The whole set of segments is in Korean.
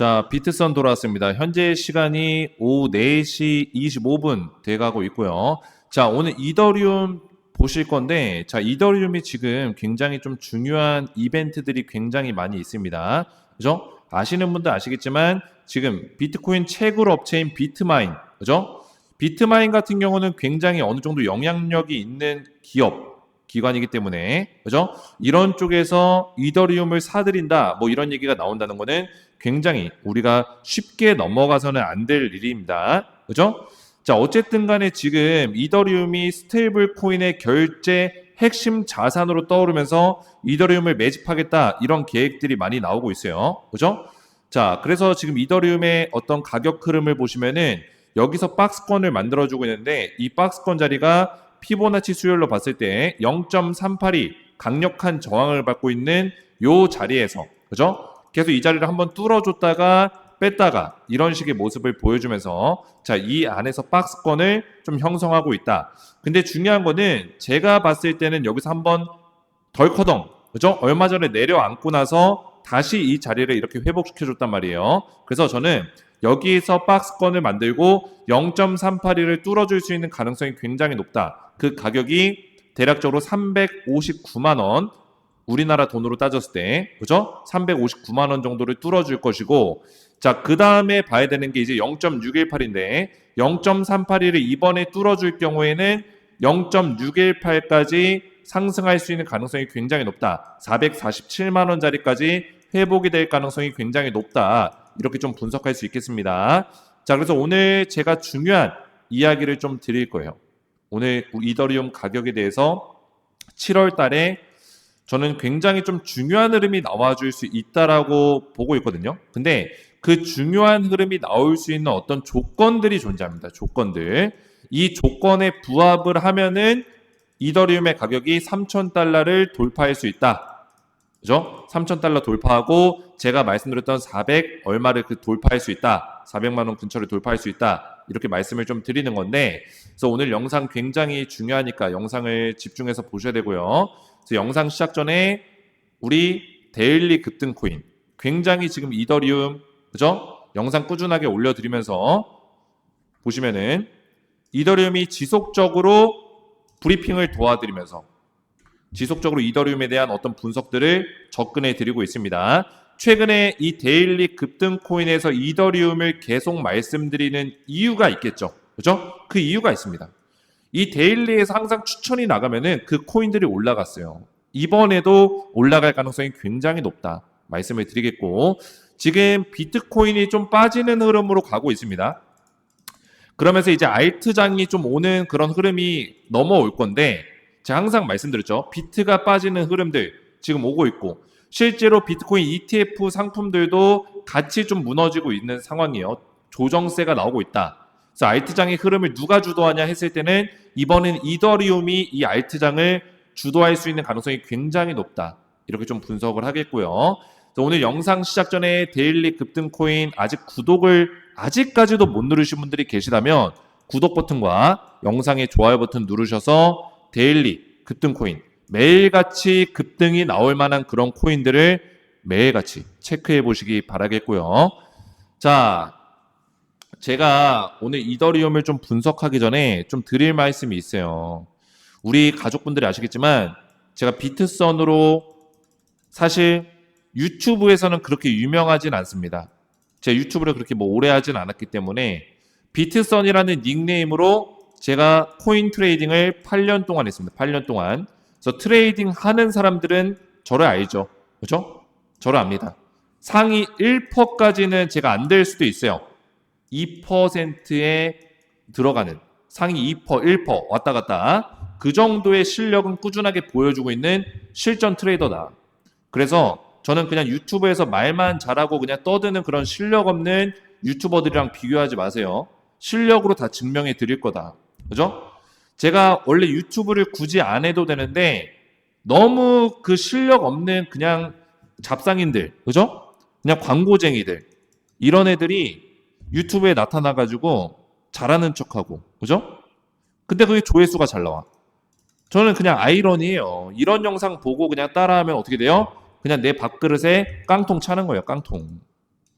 자, 비트선 돌아왔습니다. 현재 시간이 오후 4시 25분 돼가고 있고요. 자, 오늘 이더리움 보실 건데, 자, 이더리움이 지금 굉장히 좀 중요한 이벤트들이 굉장히 많이 있습니다. 그죠? 아시는 분들 아시겠지만, 지금 비트코인 채굴 업체인 비트마인, 그죠? 비트마인 같은 경우는 굉장히 어느 정도 영향력이 있는 기업, 기관이기 때문에 그죠? 이런 쪽에서 이더리움을 사들인다 뭐 이런 얘기가 나온다는 거는 굉장히 우리가 쉽게 넘어가서는 안 될 일입니다. 그죠? 자, 어쨌든 간에 지금 이더리움이 스테이블 코인의 결제 핵심 자산으로 떠오르면서 이더리움을 매집하겠다 이런 계획들이 많이 나오고 있어요. 그죠? 자, 그래서 지금 이더리움의 어떤 가격 흐름을 보시면은 여기서 박스권을 만들어주고 있는데 이 박스권 자리가 피보나치 수열로 봤을 때 0.382 강력한 저항을 받고 있는 요 자리에서 그죠? 계속 이 자리를 한번 뚫어줬다가 뺐다가 이런 식의 모습을 보여주면서 자 이 안에서 박스권을 좀 형성하고 있다. 근데 중요한 거는 제가 봤을 때는 여기서 한번 덜커덩 그죠? 얼마 전에 내려앉고 나서 다시 이 자리를 이렇게 회복시켜줬단 말이에요. 그래서 저는 여기에서 박스권을 만들고 0.382를 뚫어줄 수 있는 가능성이 굉장히 높다. 그 가격이 대략적으로 359만 원 우리나라 돈으로 따졌을 때 그죠? 359만 원 정도를 뚫어줄 것이고 자, 그 다음에 봐야 되는 게 이제 0.618인데 0.382를 이번에 뚫어줄 경우에는 0.618까지 상승할 수 있는 가능성이 굉장히 높다. 447만 원짜리까지 회복이 될 가능성이 굉장히 높다. 이렇게 좀 분석할 수 있겠습니다. 자, 그래서 오늘 제가 중요한 이야기를 좀 드릴 거예요. 오늘 이더리움 가격에 대해서 7월 달에 저는 굉장히 좀 중요한 흐름이 나와줄 수 있다라고 보고 있거든요. 근데 그 중요한 흐름이 나올 수 있는 어떤 조건들이 존재합니다. 조건들. 이 조건에 부합을 하면은 이더리움의 가격이 3,000달러를 돌파할 수 있다. 그죠? 3,000달러 돌파하고 제가 말씀드렸던 400 얼마를 그 돌파할 수 있다. 400만 원 근처를 돌파할 수 있다. 이렇게 말씀을 좀 드리는 건데 그래서 오늘 영상 굉장히 중요하니까 영상을 집중해서 보셔야 되고요. 그래서 영상 시작 전에 우리 데일리 급등 코인 굉장히 지금 이더리움 그죠? 영상 꾸준하게 올려드리면서 보시면은 이더리움이 지속적으로 브리핑을 도와드리면서 지속적으로 이더리움에 대한 어떤 분석들을 접근해 드리고 있습니다. 최근에 이 데일리 급등 코인에서 이더리움을 계속 말씀드리는 이유가 있겠죠. 그죠? 그 이유가 있습니다. 이 데일리에서 항상 추천이 나가면은 그 코인들이 올라갔어요. 이번에도 올라갈 가능성이 굉장히 높다. 말씀을 드리겠고, 지금 비트코인이 좀 빠지는 흐름으로 가고 있습니다. 그러면서 이제 알트장이 좀 오는 그런 흐름이 넘어올 건데, 제가 항상 말씀드렸죠. 비트가 빠지는 흐름들 지금 오고 있고, 실제로 비트코인 ETF 상품들도 같이 좀 무너지고 있는 상황이에요. 조정세가 나오고 있다. 그래서 알트장의 흐름을 누가 주도하냐 했을 때는 이번엔 이더리움이 이 알트장을 주도할 수 있는 가능성이 굉장히 높다. 이렇게 좀 분석을 하겠고요. 오늘 영상 시작 전에 데일리 급등 코인 아직 구독을 아직까지도 못 누르신 분들이 계시다면 구독 버튼과 영상의 좋아요 버튼 누르셔서 데일리 급등 코인 매일같이 급등이 나올 만한 그런 코인들을 매일같이 체크해 보시기 바라겠고요. 자, 제가 오늘 이더리움을 좀 분석하기 전에 좀 드릴 말씀이 있어요. 우리 가족분들이 아시겠지만 제가 비트선으로 사실 유튜브에서는 그렇게 유명하진 않습니다. 제가 유튜브를 그렇게 뭐 오래 하진 않았기 때문에 비트선이라는 닉네임으로 제가 코인 트레이딩을 8년 동안 했습니다. 8년 동안. 그래서 트레이딩 하는 사람들은 저를 알죠. 그죠? 저를 압니다. 상위 1%까지는 제가 안 될 수도 있어요. 2%에 들어가는 상위 2%, 1% 왔다 갔다 그 정도의 실력은 꾸준하게 보여주고 있는 실전 트레이더다. 그래서 저는 그냥 유튜브에서 말만 잘하고 그냥 떠드는 그런 실력 없는 유튜버들이랑 비교하지 마세요. 실력으로 다 증명해 드릴 거다. 그죠? 제가 원래 유튜브를 굳이 안 해도 되는데 너무 그 실력 없는 그냥 잡상인들, 그죠? 그냥 광고쟁이들 이런 애들이 유튜브에 나타나 가지고 잘하는 척하고, 그죠? 근데 그게 조회수가 잘 나와. 저는 그냥 아이러니예요. 이런 영상 보고 그냥 따라하면 어떻게 돼요? 그냥 내 밥그릇에 깡통 차는 거예요, 깡통.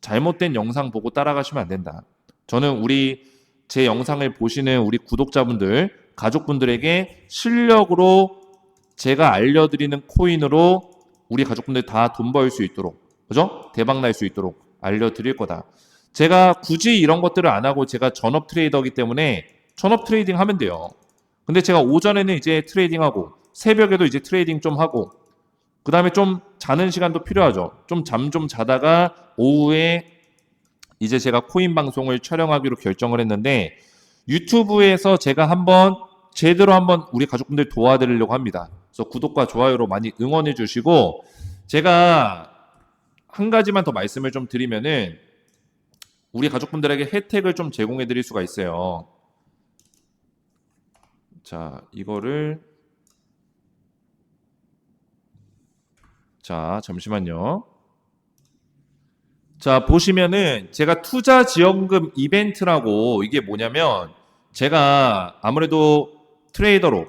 잘못된 영상 보고 따라가시면 안 된다. 저는 우리 제 영상을 보시는 우리 구독자분들, 가족분들에게 실력으로 제가 알려드리는 코인으로 우리 가족분들 다 돈 벌 수 있도록, 그죠? 대박 날 수 있도록 알려드릴 거다. 제가 굳이 이런 것들을 안 하고 제가 전업 트레이더이기 때문에 전업 트레이딩 하면 돼요. 근데 제가 오전에는 이제 트레이딩하고 새벽에도 이제 트레이딩 좀 하고 그 다음에 좀 자는 시간도 필요하죠. 좀 잠좀 자다가 오후에 이제 제가 코인 방송을 촬영하기로 결정을 했는데 유튜브에서 제가 한번 제대로 한번 우리 가족분들 도와드리려고 합니다. 그래서 구독과 좋아요로 많이 응원해 주시고 제가 한 가지만 더 말씀을 좀 드리면은 우리 가족분들에게 혜택을 좀 제공해 드릴 수가 있어요. 자, 이거를 자, 잠시만요. 자, 보시면은 제가 투자 지원금 이벤트라고 이게 뭐냐면 제가 아무래도 트레이더로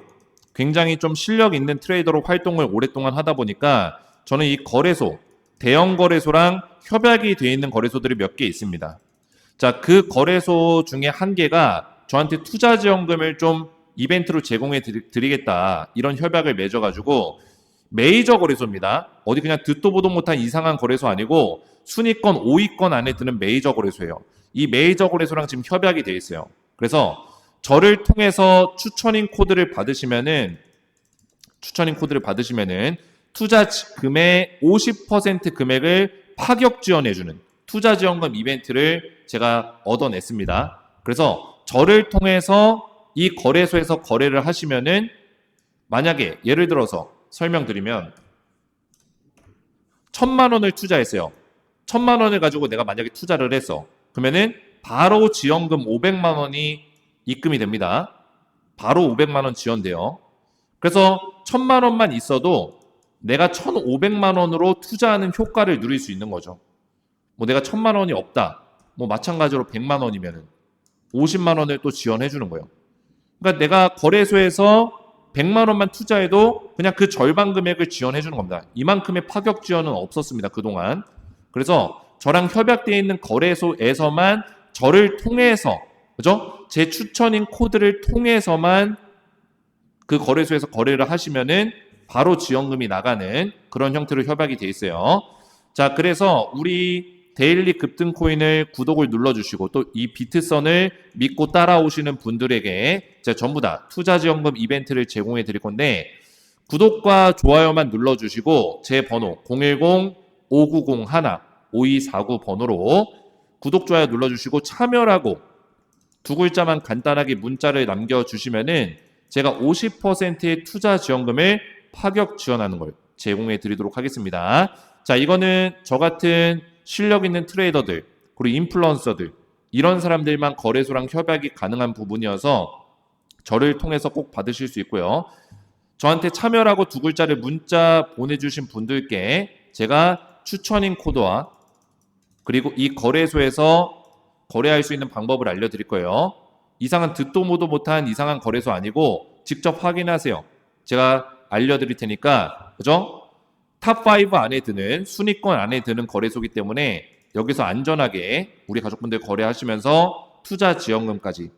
굉장히 좀 실력 있는 트레이더로 활동을 오랫동안 하다 보니까 저는 이 거래소, 대형 거래소랑 협약이 되어 있는 거래소들이 몇 개 있습니다. 자, 그 거래소 중에 한 개가 저한테 투자 지원금을 좀 이벤트로 제공해 드리- 드리겠다. 이런 협약을 맺어가지고 메이저 거래소입니다. 어디 그냥 듣도 보도 못한 이상한 거래소 아니고 순위권, 5위권 안에 드는 메이저 거래소예요. 이 메이저 거래소랑 지금 협약이 돼 있어요. 그래서 저를 통해서 추천인 코드를 받으시면은 추천인 코드를 받으시면은 투자 금의 50% 금액을 파격 지원해 주는 투자 지원금 이벤트를 제가 얻어냈습니다. 그래서 저를 통해서 이 거래소에서 거래를 하시면은 만약에 예를 들어서 설명드리면 천만 원을 투자했어요. 천만 원을 가지고 내가 만약에 투자를 했어. 그러면은 바로 지원금 500만 원이 입금이 됩니다. 바로 500만 원 지원돼요. 그래서 천만 원만 있어도 내가 1,500만 원으로 투자하는 효과를 누릴 수 있는 거죠. 뭐 내가 천만 원이 없다. 뭐 마찬가지로 100만 원이면은 50만 원을 또 지원해 주는 거예요. 그러니까 내가 거래소에서 100만 원만 투자해도 그냥 그 절반 금액을 지원해 주는 겁니다. 이만큼의 파격 지원은 없었습니다. 그동안. 그래서 저랑 협약되어 있는 거래소에서만 저를 통해서 그죠? 제 추천인 코드를 통해서만 그 거래소에서 거래를 하시면은 바로 지원금이 나가는 그런 형태로 협약이 돼 있어요. 자, 그래서 우리 데일리 급등 코인을 구독을 눌러주시고 또 이 비트선을 믿고 따라오시는 분들에게 제가 전부 다 투자 지원금 이벤트를 제공해 드릴 건데 구독과 좋아요만 눌러주시고 제 번호 010-5901-5249 번호로 구독, 좋아요 눌러주시고 참여라고 두 글자만 간단하게 문자를 남겨주시면은 제가 50%의 투자 지원금을 파격 지원하는 걸 제공해 드리도록 하겠습니다. 자, 이거는 저 같은 실력 있는 트레이더들, 그리고 인플루언서들, 이런 사람들만 거래소랑 협약이 가능한 부분이어서 저를 통해서 꼭 받으실 수 있고요. 저한테 참여라고 두 글자를 문자 보내주신 분들께 제가 추천인 코드와 그리고 이 거래소에서 거래할 수 있는 방법을 알려드릴 거예요. 이상한 듣도 모도 못한 이상한 거래소 아니고 직접 확인하세요. 제가 알려드릴 테니까 그죠? 탑5 안에 드는 순위권 안에 드는 거래소기 때문에 여기서 안전하게 우리 가족분들 거래하시면서 투자 지원금까지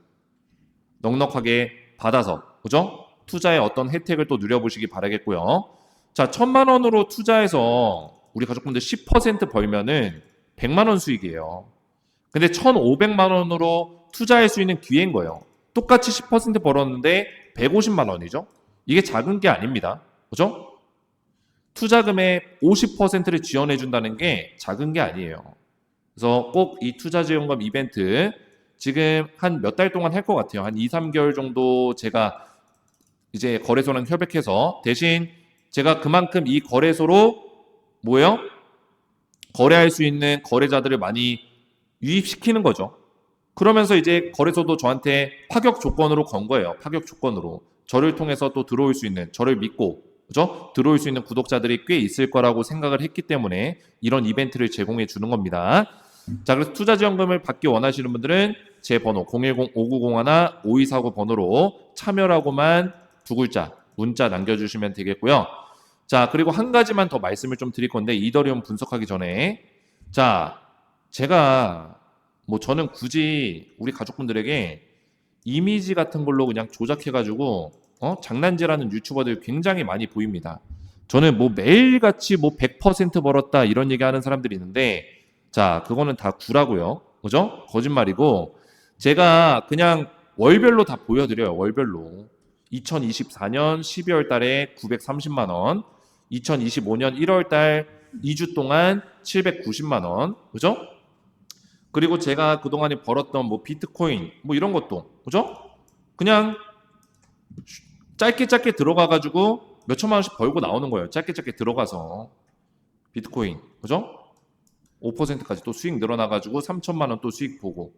넉넉하게 받아서 그죠? 투자의 어떤 혜택을 또 누려보시기 바라겠고요. 자, 천만 원으로 투자해서 우리 가족분들 10% 벌면은 100만 원 수익이에요. 근데 1,500만 원으로 투자할 수 있는 기회인 거예요. 똑같이 10% 벌었는데 150만 원이죠. 이게 작은 게 아닙니다. 그죠? 투자금의 50%를 지원해 준다는 게 작은 게 아니에요. 그래서 꼭 이 투자 지원금 이벤트 지금 한 몇 달 동안 할 것 같아요. 한 2, 3개월 정도 제가 이제 거래소랑 협약해서 대신 제가 그만큼 이 거래소로 뭐예요? 거래할 수 있는 거래자들을 많이 유입시키는 거죠. 그러면서 이제 거래소도 저한테 파격 조건으로 건 거예요. 파격 조건으로. 저를 통해서 또 들어올 수 있는, 저를 믿고, 그죠? 들어올 수 있는 구독자들이 꽤 있을 거라고 생각을 했기 때문에 이런 이벤트를 제공해 주는 겁니다. 자, 그래서 투자 지원금을 받기 원하시는 분들은 제 번호 010-5901-5249 번호로 참여라고만 두 글자 문자 남겨 주시면 되겠고요. 자, 그리고 한 가지만 더 말씀을 좀 드릴 건데 이더리움 분석하기 전에 자, 제가 뭐 저는 굳이 우리 가족분들에게 이미지 같은 걸로 그냥 조작해 가지고 어? 장난질하는 유튜버들 굉장히 많이 보입니다. 저는 뭐 매일같이 뭐 100% 벌었다 이런 얘기하는 사람들이 있는데 자 그거는 다 구라고요. 그죠? 거짓말이고 제가 그냥 월별로 다 보여드려요. 월별로 2024년 12월 달에 930만 원, 2025년 1월 달 2주 동안 790만 원, 그죠? 그리고 제가 그동안에 벌었던 뭐 비트코인 뭐 이런 것도 그죠? 그냥 짧게 짧게 들어가 가지고 몇 천만 원씩 벌고 나오는 거예요. 짧게 짧게 들어가서 비트코인 그죠? 5%까지 또 수익 늘어나 가지고 3천만 원 또 수익 보고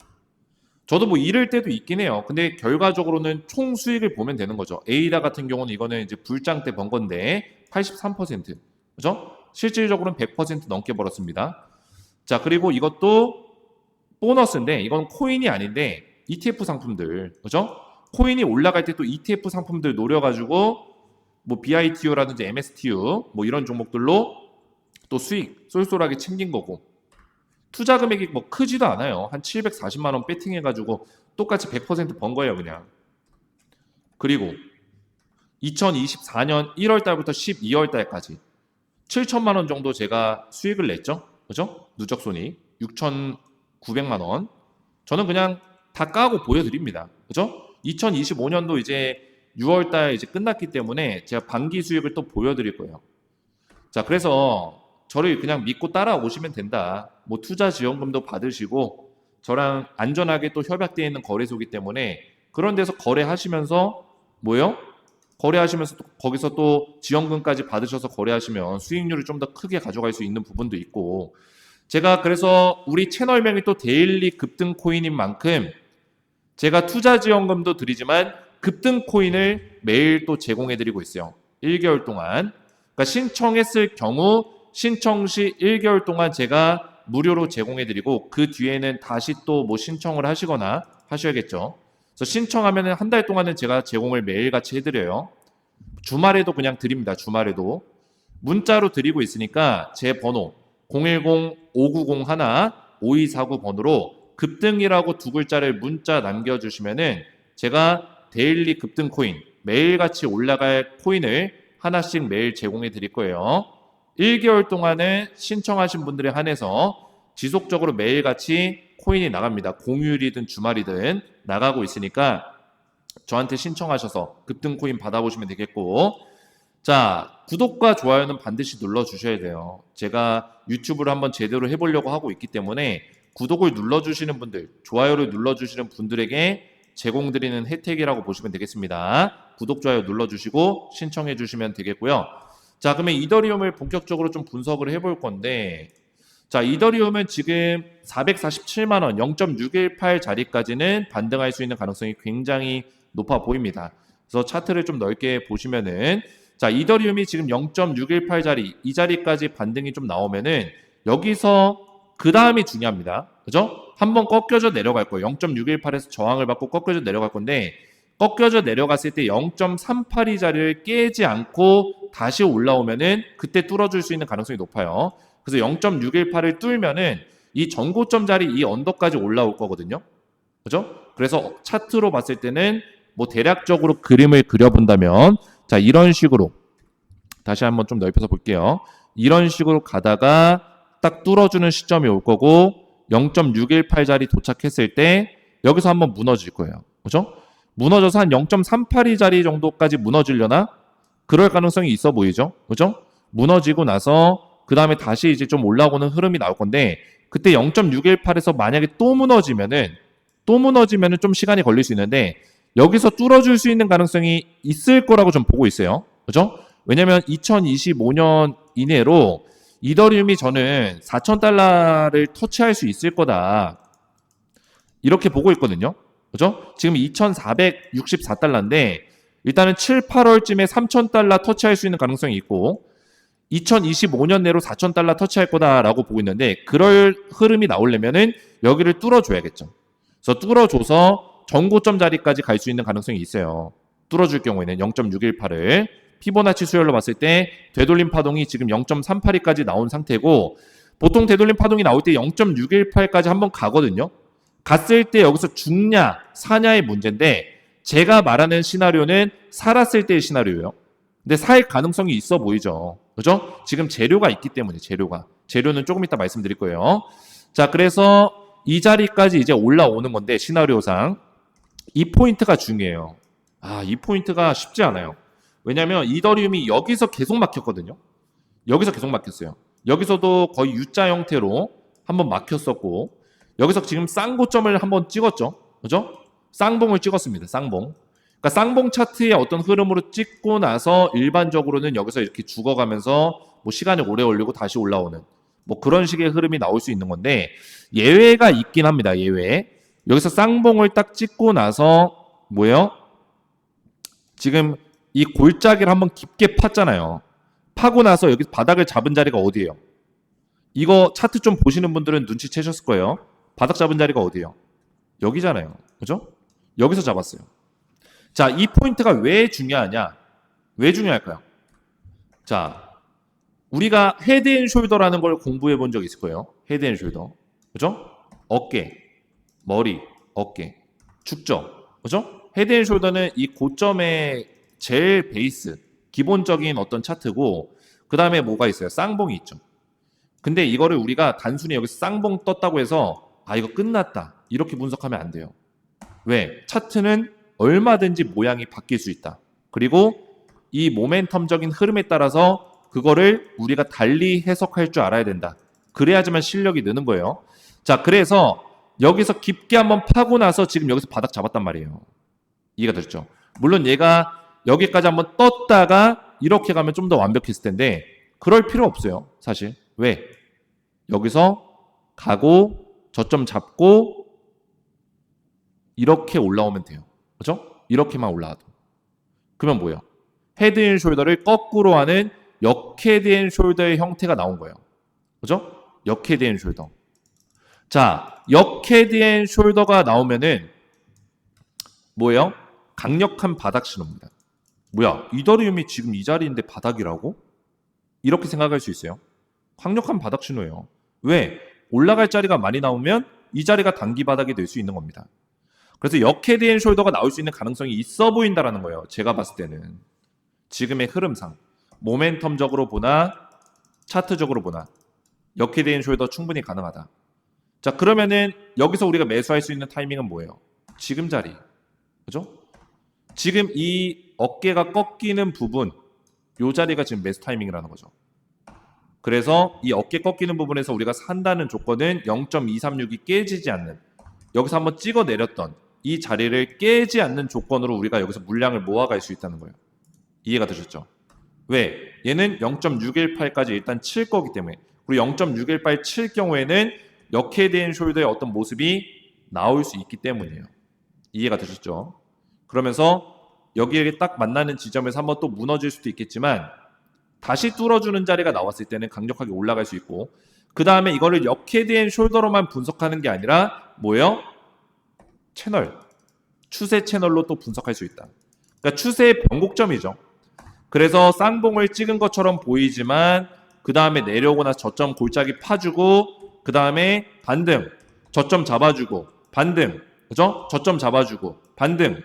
저도 뭐 잃을 때도 있긴 해요. 근데 결과적으로는 총 수익을 보면 되는 거죠. 에이다 같은 경우는 이거는 이제 불장 때 번 건데 83% 그죠? 실질적으로는 100% 넘게 벌었습니다. 자 그리고 이것도 보너스인데 이건 코인이 아닌데 ETF 상품들 그죠? 코인이 올라갈 때 또 ETF 상품들 노려가지고 뭐 BITU라든지 MSTU 뭐 이런 종목들로 또 수익 쏠쏠하게 챙긴 거고 투자 금액이 뭐 크지도 않아요 한 740만 원 배팅해가지고 똑같이 100%번 거예요 그냥 그리고 2024년 1월 달부터 12월 달까지 7천만 원 정도 제가 수익을 냈죠 그죠? 누적 손익 6,900만 원 저는 그냥 다 까고 보여드립니다. 그죠? 2025년도 이제 6월 달 이제 끝났기 때문에 제가 반기 수익을 또 보여드릴 거예요. 자, 그래서 저를 그냥 믿고 따라오시면 된다. 뭐 투자 지원금도 받으시고 저랑 안전하게 또 협약되어 있는 거래소기 때문에 그런 데서 거래하시면서 뭐요? 거래하시면서 또 거기서 또 지원금까지 받으셔서 거래하시면 수익률을 좀 더 크게 가져갈 수 있는 부분도 있고 제가 그래서 우리 채널명이 또 데일리 급등 코인인 만큼 제가 투자 지원금도 드리지만 급등 코인을 매일 또 제공해 드리고 있어요. 1개월 동안. 그러니까 신청했을 경우 신청 시 1개월 동안 제가 무료로 제공해 드리고 그 뒤에는 다시 또 뭐 신청을 하시거나 하셔야겠죠. 그래서 신청하면은 한 달 동안은 제가 제공을 매일같이 해 드려요. 주말에도 그냥 드립니다. 주말에도. 문자로 드리고 있으니까 제 번호 010-5901 5249번으로 급등이라고 두 글자를 문자 남겨주시면은 제가 데일리 급등 코인 매일같이 올라갈 코인을 하나씩 매일 제공해 드릴 거예요. 1개월 동안은 신청하신 분들에 한해서 지속적으로 매일같이 코인이 나갑니다. 공휴일이든 주말이든 나가고 있으니까 저한테 신청하셔서 급등 코인 받아보시면 되겠고 자, 구독과 좋아요는 반드시 눌러주셔야 돼요. 제가 유튜브를 한번 제대로 해보려고 하고 있기 때문에 구독을 눌러주시는 분들, 좋아요를 눌러주시는 분들에게 제공드리는 혜택이라고 보시면 되겠습니다. 구독, 좋아요 눌러주시고 신청해 주시면 되겠고요. 자, 그러면 이더리움을 본격적으로 좀 분석을 해볼 건데, 자, 이더리움은 지금 447만원, 0.618 자리까지는 반등할 수 있는 가능성이 굉장히 높아 보입니다. 그래서 차트를 좀 넓게 보시면은 자, 이더리움이 지금 0.618 자리, 이 자리까지 반등이 좀 나오면은 여기서 그 다음이 중요합니다. 그죠? 한번 꺾여져 내려갈 거예요. 0.618에서 저항을 받고 꺾여져 내려갈 건데 꺾여져 내려갔을 때 0.382 자리를 깨지 않고 다시 올라오면은 그때 뚫어줄 수 있는 가능성이 높아요. 그래서 0.618을 뚫면은 이 전고점 자리 이 언덕까지 올라올 거거든요. 그죠? 그래서 차트로 봤을 때는 뭐 대략적으로 그림을 그려본다면 자, 이런 식으로 다시 한번 좀 넓혀서 볼게요. 이런 식으로 가다가 딱 뚫어주는 시점이 올 거고 0.618자리 도착했을 때 여기서 한번 무너질 거예요. 그죠? 무너져서 한 0.382 자리 정도까지 무너지려나? 그럴 가능성이 있어 보이죠? 그죠? 무너지고 나서 그 다음에 다시 이제 좀 올라오는 흐름이 나올 건데 그때 0.618에서 만약에 또 무너지면은 또 무너지면은 좀 시간이 걸릴 수 있는데 여기서 뚫어줄 수 있는 가능성이 있을 거라고 좀 보고 있어요. 그죠? 왜냐면 2025년 이내로 이더리움이 저는 4,000달러를 터치할 수 있을 거다. 이렇게 보고 있거든요. 그죠? 지금 2,464달러인데 일단은 7, 8월쯤에 3,000달러 터치할 수 있는 가능성이 있고 2025년 내로 4,000달러 터치할 거다라고 보고 있는데 그럴 흐름이 나오려면은 여기를 뚫어줘야겠죠. 그래서 뚫어줘서 전고점 자리까지 갈 수 있는 가능성이 있어요. 뚫어줄 경우에는 0.618을 피보나치 수열로 봤을 때 되돌림 파동이 지금 0.382까지 나온 상태고 보통 되돌림 파동이 나올 때 0.618까지 한번 가거든요. 갔을 때 여기서 죽냐 사냐의 문제인데 제가 말하는 시나리오는 살았을 때의 시나리오예요. 근데 살 가능성이 있어 보이죠. 그죠? 지금 재료가 있기 때문에 재료가 재료는 조금 이따 말씀드릴 거예요. 자, 그래서 이 자리까지 이제 올라오는 건데 시나리오상 이 포인트가 중요해요. 아, 이 포인트가 쉽지 않아요. 왜냐하면 이더리움이 여기서 계속 막혔거든요. 여기서 계속 막혔어요. 여기서도 거의 U자 형태로 한번 막혔었고 여기서 지금 쌍고점을 한번 찍었죠. 그죠? 쌍봉을 찍었습니다. 쌍봉. 그러니까 쌍봉 차트의 어떤 흐름으로 찍고 나서 일반적으로는 여기서 이렇게 죽어가면서 뭐 시간이 오래 걸리고 다시 올라오는 뭐 그런 식의 흐름이 나올 수 있는 건데 예외가 있긴 합니다. 예외. 여기서 쌍봉을 딱 찍고 나서 뭐예요? 지금 이 골짜기를 한번 깊게 팠잖아요. 파고 나서 여기 바닥을 잡은 자리가 어디예요? 이거 차트 좀 보시는 분들은 눈치채셨을 거예요. 바닥 잡은 자리가 어디예요? 여기잖아요. 그죠? 여기서 잡았어요. 자, 이 포인트가 왜 중요하냐? 왜 중요할까요? 자, 우리가 헤드 앤 숄더라는 걸 공부해 본 적 있을 거예요. 헤드 앤 숄더. 그죠? 어깨, 머리, 어깨. 축적. 그죠? 헤드 앤 숄더는 이 고점의 제일 베이스, 기본적인 어떤 차트고, 그 다음에 뭐가 있어요? 쌍봉이 있죠. 근데 이거를 우리가 단순히 여기서 쌍봉 떴다고 해서, 아, 이거 끝났다. 이렇게 분석하면 안 돼요. 왜? 차트는 얼마든지 모양이 바뀔 수 있다. 그리고 이 모멘텀적인 흐름에 따라서 그거를 우리가 달리 해석할 줄 알아야 된다. 그래야지만 실력이 느는 거예요. 자, 그래서 여기서 깊게 한번 파고 나서 지금 여기서 바닥 잡았단 말이에요. 이해가 되셨죠? 물론 얘가 여기까지 한번 떴다가 이렇게 가면 좀 더 완벽했을 텐데 그럴 필요 없어요. 사실. 왜? 여기서 가고 저점 잡고 이렇게 올라오면 돼요. 그죠? 이렇게만 올라와도. 그러면 뭐예요? 헤드 앤 숄더를 거꾸로 하는 역헤드 앤 숄더의 형태가 나온 거예요. 그죠? 역헤드 앤 숄더. 자, 역헤드 앤 숄더가 나오면은 뭐예요? 강력한 바닥 신호입니다. 뭐야? 이더리움이 지금 이 자리인데 바닥이라고? 이렇게 생각할 수 있어요. 강력한 바닥 신호예요. 왜? 올라갈 자리가 많이 나오면 이 자리가 단기 바닥이 될 수 있는 겁니다. 그래서 역헤드 앤 숄더가 나올 수 있는 가능성이 있어 보인다라는 거예요. 제가 봤을 때는. 지금의 흐름상. 모멘텀적으로 보나 차트적으로 보나 역헤드 앤 숄더 충분히 가능하다. 자, 그러면은 여기서 우리가 매수할 수 있는 타이밍은 뭐예요? 지금 자리. 그죠? 지금 이 어깨가 꺾이는 부분 요 자리가 지금 매수 타이밍이라는 거죠. 그래서 이 어깨 꺾이는 부분에서 우리가 산다는 조건은 0.236이 깨지지 않는 여기서 한번 찍어 내렸던 이 자리를 깨지 않는 조건으로 우리가 여기서 물량을 모아갈 수 있다는 거예요. 이해가 되셨죠? 왜? 얘는 0.618까지 일단 칠 거기 때문에 그리고 0.618 칠 경우에는 역헤드앤 숄더의 어떤 모습이 나올 수 있기 때문이에요. 이해가 되셨죠? 그러면서 여기에 딱 만나는 지점에서 한번 또 무너질 수도 있겠지만 다시 뚫어주는 자리가 나왔을 때는 강력하게 올라갈 수 있고 그 다음에 이거를 역헤드 앤 숄더로만 분석하는 게 아니라 뭐예요? 채널 추세 채널로 또 분석할 수 있다. 그러니까 추세의 변곡점이죠. 그래서 쌍봉을 찍은 것처럼 보이지만 그 다음에 내려오고 나서 저점 골짜기 파주고 그 다음에 반등 저점 잡아주고 반등 그죠? 저점 잡아주고 반등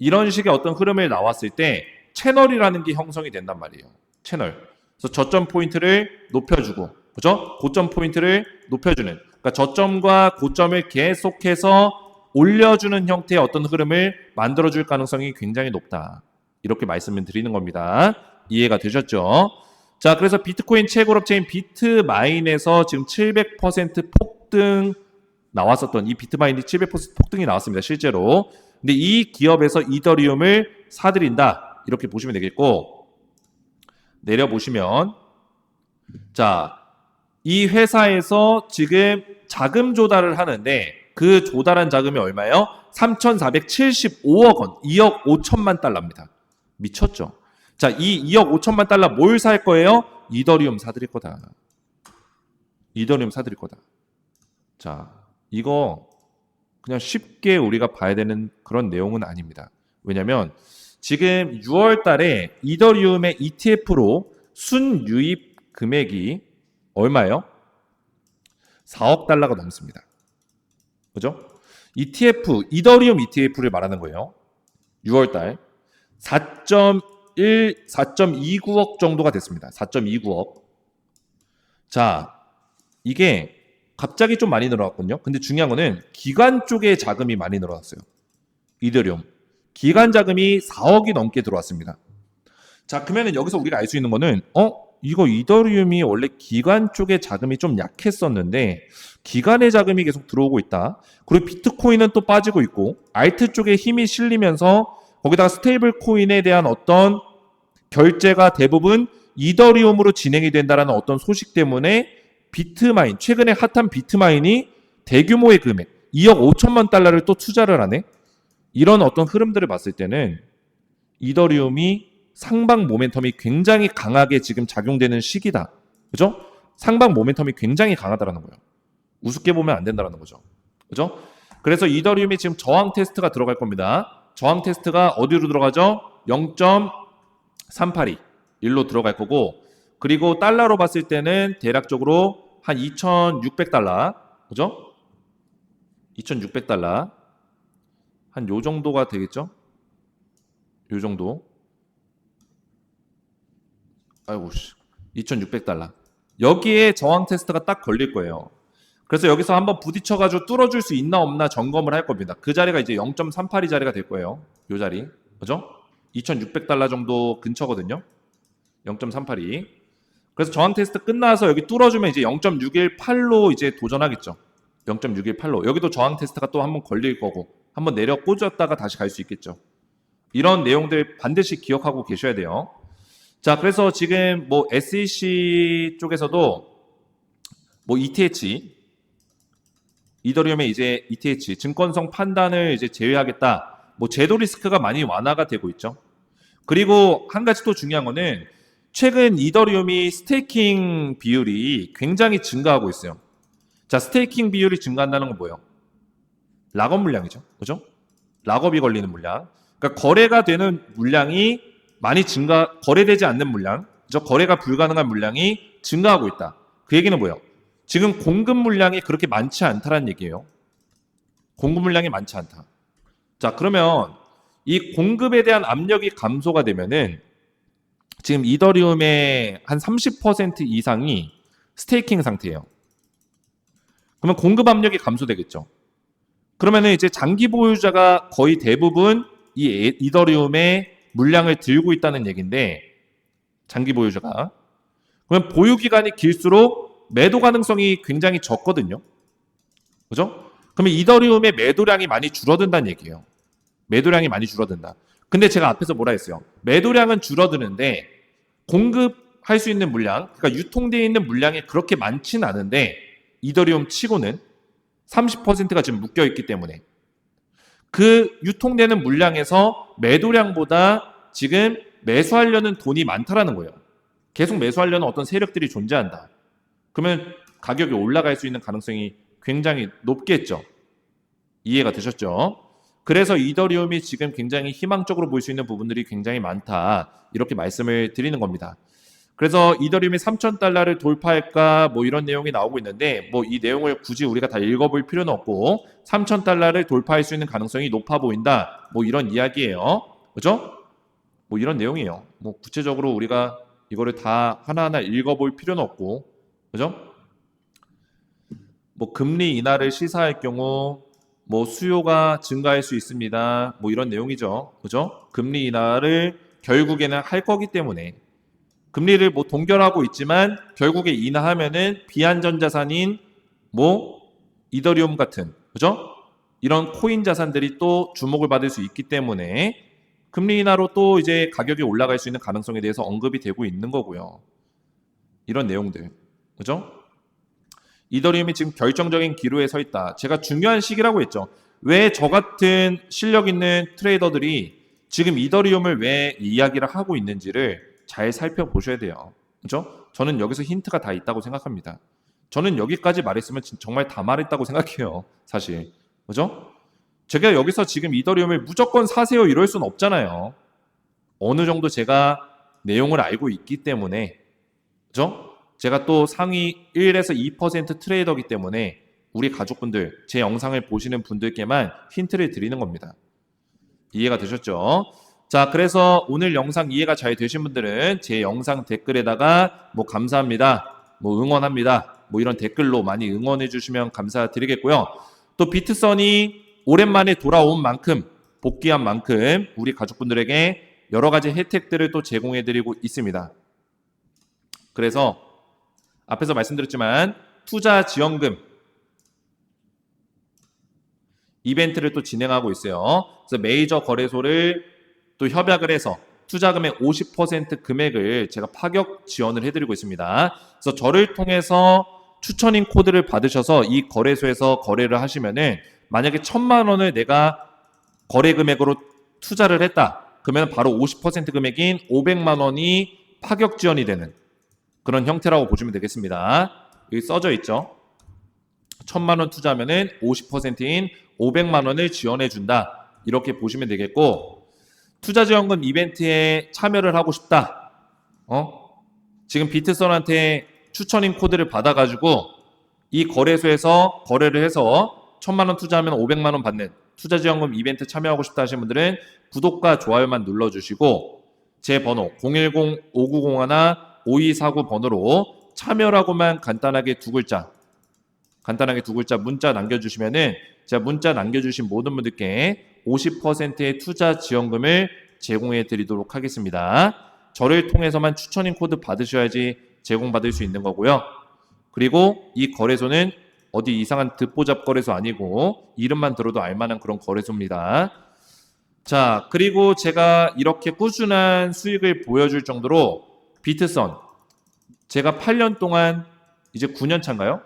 이런 식의 어떤 흐름을 나왔을 때 채널이라는 게 형성이 된단 말이에요. 채널. 그래서 저점 포인트를 높여주고 그죠? 고점 포인트를 높여주는 그러니까 저점과 고점을 계속해서 올려주는 형태의 어떤 흐름을 만들어줄 가능성이 굉장히 높다. 이렇게 말씀을 드리는 겁니다. 이해가 되셨죠? 자, 그래서 비트코인 최고 업체인 비트마인에서 지금 700% 폭등 나왔었던 이 비트마인이 700% 폭등이 나왔습니다. 실제로. 근데 이 기업에서 이더리움을 사들인다. 이렇게 보시면 되겠고 내려보시면 자, 이 회사에서 지금 자금 조달을 하는데 그 조달한 자금이 얼마예요? 3,475억 원, 2억 5천만 달러입니다. 미쳤죠? 자, 이 2억 5천만 달러 뭘 살 거예요? 이더리움 사드릴 거다. 이더리움 사드릴 거다. 자, 이거 그냥 쉽게 우리가 봐야 되는 그런 내용은 아닙니다. 왜냐면 지금 6월 달에 이더리움의 ETF로 순유입 금액이 얼마예요? 4억 달러가 넘습니다. 그죠? ETF, 이더리움 ETF를 말하는 거예요. 6월 달 4.1, 4.29억 정도가 됐습니다. 4.29억. 자, 이게 갑자기 좀 많이 늘어났거든요. 근데 중요한 거는 기관 쪽에 자금이 많이 늘어났어요. 이더리움. 기관 자금이 4억이 넘게 들어왔습니다. 자, 그러면은 여기서 우리가 알 수 있는 거는 어, 이거 이더리움이 원래 기관 쪽에 자금이 좀 약했었는데 기관의 자금이 계속 들어오고 있다. 그리고 비트코인은 또 빠지고 있고 알트 쪽에 힘이 실리면서 거기다가 스테이블 코인에 대한 어떤 결제가 대부분 이더리움으로 진행이 된다라는 어떤 소식 때문에 비트마인 최근에 핫한 비트마인이 대규모의 금액 2억 5천만 달러를 또 투자를 하네. 이런 어떤 흐름들을 봤을 때는 이더리움이 상방 모멘텀이 굉장히 강하게 지금 작용되는 시기다. 그죠? 상방 모멘텀이 굉장히 강하다라는 거예요. 우습게 보면 안 된다라는 거죠. 그죠? 그래서 이더리움이 지금 저항 테스트가 들어갈 겁니다. 저항 테스트가 어디로 들어가죠? 0.382 일로 들어갈 거고 그리고 달러로 봤을 때는 대략적으로 한 2,600달러. 그죠? 2,600달러. 한 요 정도가 되겠죠? 요 정도. 아이고 씨. 2,600달러. 여기에 저항 테스트가 딱 걸릴 거예요. 그래서 여기서 한번 부딪혀 가지고 뚫어 줄 수 있나 없나 점검을 할 겁니다. 그 자리가 이제 0.382 자리가 될 거예요. 요 자리. 그죠? 2,600달러 정도 근처거든요. 0.382. 그래서 저항 테스트 끝나서 여기 뚫어주면 이제 0.618로 이제 도전하겠죠. 0.618로. 여기도 저항 테스트가 또 한번 걸릴 거고, 한번 내려 꽂았다가 다시 갈 수 있겠죠. 이런 내용들 반드시 기억하고 계셔야 돼요. 자, 그래서 지금 뭐 SEC 쪽에서도 뭐 ETH, 이더리움의 이제 ETH, 증권성 판단을 이제 제외하겠다. 뭐 제도 리스크가 많이 완화가 되고 있죠. 그리고 한 가지 또 중요한 거는 최근 이더리움이 스테이킹 비율이 굉장히 증가하고 있어요. 자, 스테이킹 비율이 증가한다는 건 뭐예요? 락업 물량이죠. 그죠? 락업이 걸리는 물량. 그러니까 거래가 되는 물량이 많이 증가, 거래되지 않는 물량, 저 거래가 불가능한 물량이 증가하고 있다. 그 얘기는 뭐예요? 지금 공급 물량이 그렇게 많지 않다라는 얘기예요. 공급 물량이 많지 않다. 자, 그러면 이 공급에 대한 압력이 감소가 되면은 지금 이더리움의 한 30% 이상이 스테이킹 상태예요. 그러면 공급 압력이 감소되겠죠. 그러면은 이제 장기 보유자가 거의 대부분 이 에- 이더리움의 물량을 들고 있다는 얘기인데 장기 보유자가 그러면 보유 기간이 길수록 매도 가능성이 굉장히 적거든요. 그죠? 그러면 이더리움의 매도량이 많이 줄어든다는 얘기예요. 매도량이 많이 줄어든다. 근데 제가 앞에서 뭐라 했어요? 매도량은 줄어드는데 공급할 수 있는 물량, 그러니까 유통되어 있는 물량이 그렇게 많지는 않은데 이더리움 치고는 30%가 지금 묶여 있기 때문에 그 유통되는 물량에서 매도량보다 지금 매수하려는 돈이 많다라는 거예요. 계속 매수하려는 어떤 세력들이 존재한다. 그러면 가격이 올라갈 수 있는 가능성이 굉장히 높겠죠. 이해가 되셨죠? 그래서 이더리움이 지금 굉장히 희망적으로 볼 수 있는 부분들이 굉장히 많다. 이렇게 말씀을 드리는 겁니다. 그래서 이더리움이 3,000달러를 돌파할까 뭐 이런 내용이 나오고 있는데 뭐 이 내용을 굳이 우리가 다 읽어볼 필요는 없고 3,000달러를 돌파할 수 있는 가능성이 높아 보인다. 뭐 이런 이야기예요. 그죠? 뭐 이런 내용이에요. 뭐 구체적으로 우리가 이거를 다 하나하나 읽어볼 필요는 없고 그죠? 뭐 금리 인하를 시사할 경우 뭐 수요가 증가할 수 있습니다. 뭐 이런 내용이죠. 그죠? 금리 인하를 결국에는 할 거기 때문에 금리를 뭐 동결하고 있지만 결국에 인하하면은 비안전 자산인 뭐 이더리움 같은 그죠? 이런 코인 자산들이 또 주목을 받을 수 있기 때문에 금리 인하로 또 이제 가격이 올라갈 수 있는 가능성에 대해서 언급이 되고 있는 거고요. 이런 내용들. 그죠? 이더리움이 지금 결정적인 기로에 서 있다. 제가 중요한 시기라고 했죠. 왜 저 같은 실력 있는 트레이더들이 지금 이더리움을 왜 이야기를 하고 있는지를 잘 살펴보셔야 돼요. 그죠? 저는 여기서 힌트가 다 있다고 생각합니다. 저는 여기까지 말했으면 진- 정말 다 말했다고 생각해요. 사실. 그죠? 제가 여기서 지금 이더리움을 무조건 사세요 이럴 순 없잖아요. 어느 정도 제가 내용을 알고 있기 때문에 그죠? 제가 또 상위 1에서 2% 트레이더기 때문에 우리 가족분들, 제 영상을 보시는 분들께만 힌트를 드리는 겁니다. 이해가 되셨죠? 자, 그래서 오늘 영상 이해가 잘 되신 분들은 제 영상 댓글에다가 뭐 감사합니다, 뭐 응원합니다, 뭐 이런 댓글로 많이 응원해 주시면 감사드리겠고요. 또 비트선이 오랜만에 돌아온 만큼, 복귀한 만큼 우리 가족분들에게 여러 가지 혜택들을 또 제공해 드리고 있습니다. 그래서 앞에서 말씀드렸지만 투자 지원금 이벤트를 또 진행하고 있어요. 그래서 메이저 거래소를 또 협약을 해서 투자금의 50% 금액을 제가 파격 지원을 해드리고 있습니다. 그래서 저를 통해서 추천인 코드를 받으셔서 이 거래소에서 거래를 하시면은 만약에 천만 원을 내가 거래 금액으로 투자를 했다. 그러면 바로 50% 금액인 500만 원이 파격 지원이 되는 그런 형태라고 보시면 되겠습니다. 여기 써져 있죠. 천만 원 투자하면은 50%인 500만 원을 지원해 준다. 이렇게 보시면 되겠고 투자 지원금 이벤트에 참여를 하고 싶다. 어? 지금 비트선한테 추천인 코드를 받아 가지고 이 거래소에서 거래를 해서 천만 원 투자하면 500만 원 받는 투자 지원금 이벤트 참여하고 싶다 하시는 분들은 구독과 좋아요만 눌러 주시고 제 번호 010-5901-5249 번호로 참여라고만 간단하게 두 글자 간단하게 두 글자 문자 남겨주시면은 제가 문자 남겨주신 모든 분들께 50%의 투자 지원금을 제공해 드리도록 하겠습니다. 저를 통해서만 추천인 코드 받으셔야지 제공받을 수 있는 거고요. 그리고 이 거래소는 어디 이상한 듣보잡 거래소 아니고 이름만 들어도 알만한 그런 거래소입니다. 자, 그리고 제가 이렇게 꾸준한 수익을 보여줄 정도로 비트선 제가 8년 동안 이제 9년 차인가요?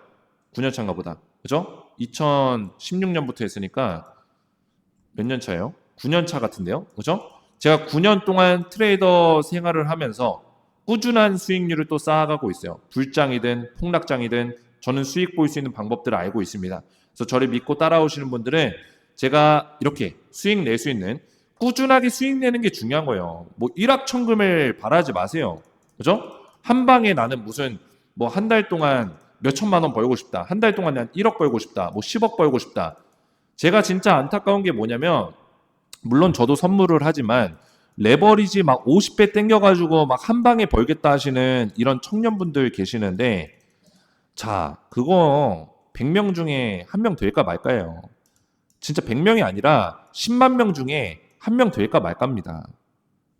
9년 차인가 보다. 그죠? 2016년부터 했으니까 몇 년 차예요? 9년 차 같은데요. 그죠? 제가 9년 동안 트레이더 생활을 하면서 꾸준한 수익률을 또 쌓아가고 있어요. 불장이든 폭락장이든 저는 수익 볼 수 있는 방법들을 알고 있습니다. 그래서 저를 믿고 따라오시는 분들은 제가 이렇게 수익 낼 수 있는 꾸준하게 수익 내는 게 중요한 거예요. 뭐 일확천금을 바라지 마세요. 그죠? 한 방에 나는 무슨 뭐 한 달 동안 몇 천만 원 벌고 싶다. 한 달 동안 한 1억 벌고 싶다. 뭐 10억 벌고 싶다. 제가 진짜 안타까운 게 뭐냐면 물론 저도 선물을 하지만 레버리지 막 50배 땡겨가지고 막 한 방에 벌겠다 하시는 이런 청년분들 계시는데 자 그거 100명 중에 한 명 될까 말까예요. 진짜 100명이 아니라 10만 명 중에 한 명 될까 말까입니다.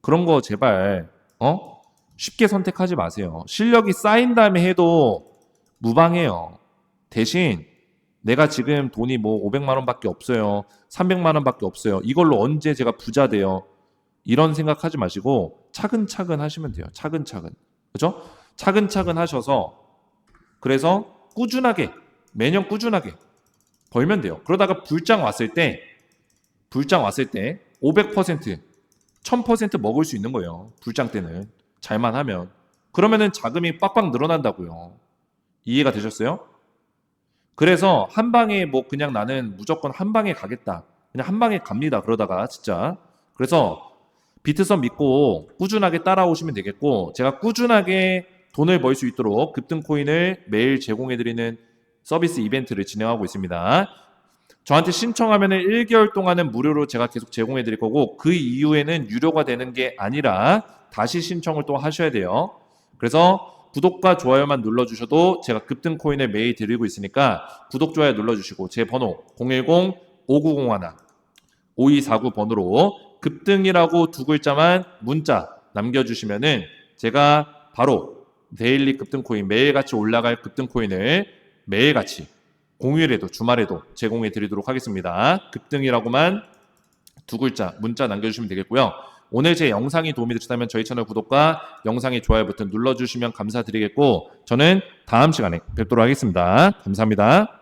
그런 거 제발 어 쉽게 선택하지 마세요. 실력이 쌓인 다음에 해도 무방해요. 대신 내가 지금 돈이 뭐 500만 원밖에 없어요. 300만 원밖에 없어요. 이걸로 언제 제가 부자 돼요? 이런 생각하지 마시고 차근차근 하시면 돼요. 차근차근. 그죠? 차근차근 하셔서 그래서 꾸준하게 매년 꾸준하게 벌면 돼요. 그러다가 불장 왔을 때 불장 왔을 때 500% 1000% 먹을 수 있는 거예요. 불장 때는 잘만 하면 그러면은 자금이 빡빡 늘어난다고요. 이해가 되셨어요? 그래서 한 방에 뭐 그냥 나는 무조건 한 방에 가겠다. 그냥 한 방에 갑니다. 그러다가 진짜. 그래서 비트선 믿고 꾸준하게 따라오시면 되겠고 제가 꾸준하게 돈을 벌 수 있도록 급등 코인을 매일 제공해 드리는 서비스 이벤트를 진행하고 있습니다. 저한테 신청하면 1개월 동안은 무료로 제가 계속 제공해 드릴 거고 그 이후에는 유료가 되는 게 아니라 다시 신청을 또 하셔야 돼요. 그래서 구독과 좋아요만 눌러주셔도 제가 급등 코인을 매일 드리고 있으니까 구독, 좋아요 눌러주시고 제 번호 010-5901 5249 번호로 급등이라고 두 글자만 문자 남겨주시면은 제가 바로 데일리 급등 코인 매일같이 올라갈 급등 코인을 매일같이 공휴일에도 주말에도 제공해 드리도록 하겠습니다. 급등이라고만 두 글자 문자 남겨주시면 되겠고요. 오늘 제 영상이 도움이 되셨다면 저희 채널 구독과 영상의 좋아요 버튼 눌러주시면 감사드리겠고 저는 다음 시간에 뵙도록 하겠습니다. 감사합니다.